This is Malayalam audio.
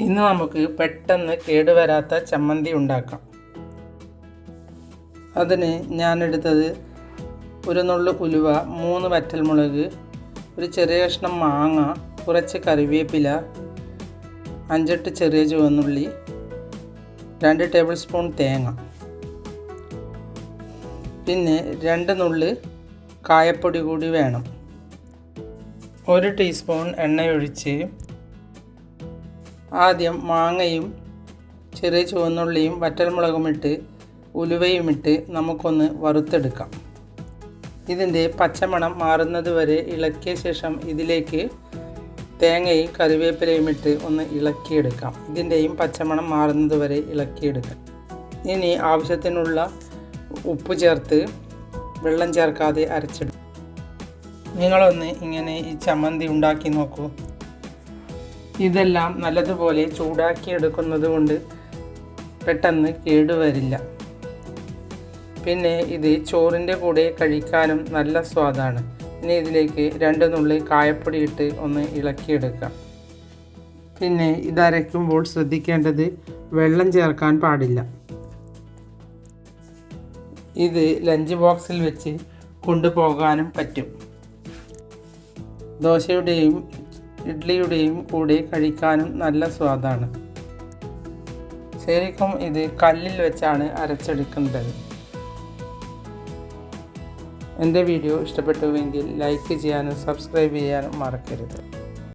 ഇന്ന് നമുക്ക് പെട്ടെന്ന് കേടുവരാത്ത ചമ്മന്തി ഉണ്ടാക്കാം. അതിന് ഞാനെടുത്തത് ഒരു നുള്ളു ഉലുവ മൂന്ന് വറ്റൽമുളക് ഒരു ചെറിയ കഷ്ണം മാങ്ങ കുറച്ച് കറിവേപ്പില അഞ്ചെട്ട് ചെറിയ ചുവന്നുള്ളി രണ്ട് ടേബിൾ സ്പൂൺ തേങ്ങ. പിന്നെ രണ്ട് നുള്ളി കായപ്പൊടി കൂടി വേണം. ഒരു ടീസ്പൂൺ എണ്ണയൊഴിച്ച് ആദ്യം മാങ്ങയും ചെറിയ ചുവന്നുള്ളിയും ഉലുവയും ഇട്ട് നമുക്കൊന്ന് വറുത്തെടുക്കാം. ഇതിന്റെ പച്ചമണം മാറുന്നത് വരെ ഇളക്കിയ ശേഷം ഇതിലേക്ക് തേങ്ങയും കറിവേപ്പിലയും ഇട്ട് ഒന്ന് ഇളക്കിയെടുക്കാം. ഇതിന്റെയും പച്ചമണം മാറുന്നത് വരെ ഇളക്കിയെടുക്കാം. ഇനി ആവശ്യത്തിനുള്ള ഉപ്പ് ചേർത്ത് വെള്ളം ചേർക്കാതെ അരച്ചിടും നിങ്ങളൊന്ന് ഇങ്ങനെ ഈ ചമ്മന്തി ഉണ്ടാക്കി നോക്കൂ. ഇതെല്ലാം നല്ലതുപോലെ ചൂടാക്കി എടുക്കുന്നത് കൊണ്ട് പെട്ടെന്ന് കേടുവരില്ല പിന്നെ ഇത് ചോറിന്റെ കൂടെ കഴിക്കാനും നല്ല സ്വാദാണ്. ഇനി ഇതിലേക്ക് രണ്ട് നുള്ളി കായപ്പൊടി ഇട്ട് ഒന്ന് ഇളക്കിയെടുക്കാം. പിന്നെ ഇതരയ്ക്കുമ്പോൾ ശ്രദ്ധിക്കേണ്ടത് വെള്ളം ചേർക്കാൻ പാടില്ല. ഇത് ലഞ്ച് ബോക്സിൽ വെച്ച് കൊണ്ടുപോകാനും പറ്റും. ദോശയുടെയും ഇഡ്ഡലിയുടെയും കൂടെ കഴിക്കാനും നല്ല സ്വാദാണ്. ശരിക്കും ഇത് കല്ലിൽ വെച്ചാണ് അരച്ചെടുക്കേണ്ടത് എന്റെ വീഡിയോ ഇഷ്ടപ്പെട്ടുവെങ്കിൽ ലൈക്ക് ചെയ്യാനും സബ്സ്ക്രൈബ് ചെയ്യാനും മറക്കരുത്.